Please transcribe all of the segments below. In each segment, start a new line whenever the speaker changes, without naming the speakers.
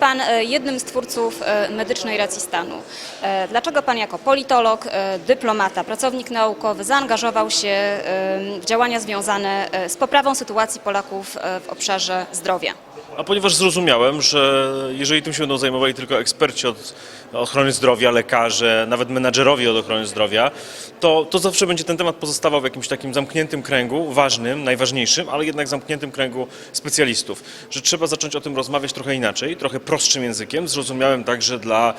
pan e, jednym z twórców e, medycznej racji stanu. E, Dlaczego pan jako politolog, dyplomata, pracownik naukowy zaangażował się w działania związane z poprawą sytuacji Polaków w obszarze zdrowia?
A ponieważ zrozumiałem, że jeżeli tym się będą zajmowali tylko eksperci od ochrony zdrowia, lekarze, nawet menadżerowie od ochrony zdrowia, to, to zawsze będzie ten temat pozostawał w jakimś takim zamkniętym kręgu, ważnym, najważniejszym, ale jednak zamkniętym kręgu specjalistów. Że trzeba zacząć o tym rozmawiać trochę inaczej, trochę prostszym językiem, zrozumiałym także dla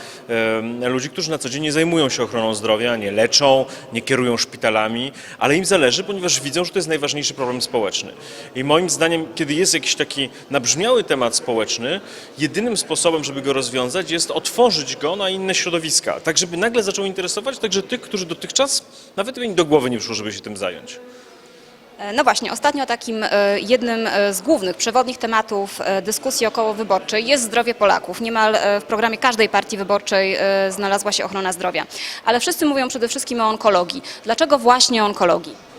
ludzi, którzy na co dzień nie zajmują się ochroną zdrowia, nie leczą, nie kierują szpitalami, ale im zależy, ponieważ widzą, że to jest najważniejszy problem społeczny. I moim zdaniem, kiedy jest jakiś taki nabrzmiały temat społeczny, jedynym sposobem, żeby go rozwiązać, jest otworzyć go na inne środowiska, tak żeby nagle zaczął interesować także tych, którzy dotychczas nawet im do głowy nie przyszło, żeby się tym zająć.
E, No właśnie, ostatnio takim e, jednym e, z głównych, przewodnich tematów dyskusji okołowyborczej jest zdrowie Polaków. Niemal w programie każdej partii wyborczej znalazła się ochrona zdrowia. Ale wszyscy mówią przede wszystkim o onkologii. Dlaczego właśnie onkologii?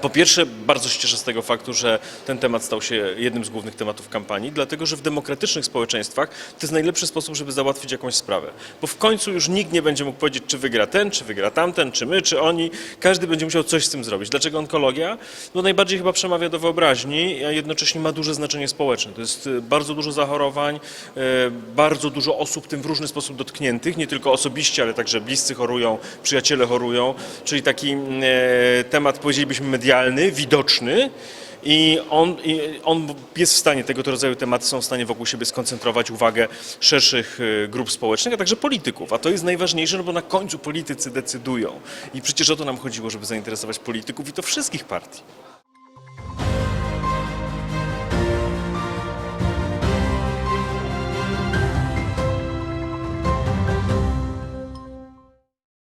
Po pierwsze, bardzo się cieszę z tego faktu, że ten temat stał się jednym z głównych tematów kampanii, dlatego że w demokratycznych społeczeństwach to jest najlepszy sposób, żeby załatwić jakąś sprawę. Bo w końcu już nikt nie będzie mógł powiedzieć, czy wygra ten, czy wygra tamten, czy my, czy oni. Każdy będzie musiał coś z tym zrobić. Dlaczego onkologia? No najbardziej chyba przemawia do wyobraźni, a jednocześnie ma duże znaczenie społeczne. To jest e, bardzo dużo zachorowań, e, bardzo dużo osób tym w różny sposób dotkniętych, nie tylko osobiście, ale także bliscy chorują, przyjaciele chorują, czyli taki mm, e, temat, powiedzielibyśmy, medialny, widoczny. I on, I on jest w stanie, tego rodzaju tematy są w stanie wokół siebie skoncentrować uwagę szerszych e, grup społecznych, a także polityków. A to jest najważniejsze, no bo na końcu politycy decydują. I przecież o to nam chodziło, żeby zainteresować polityków i to wszystkich partii.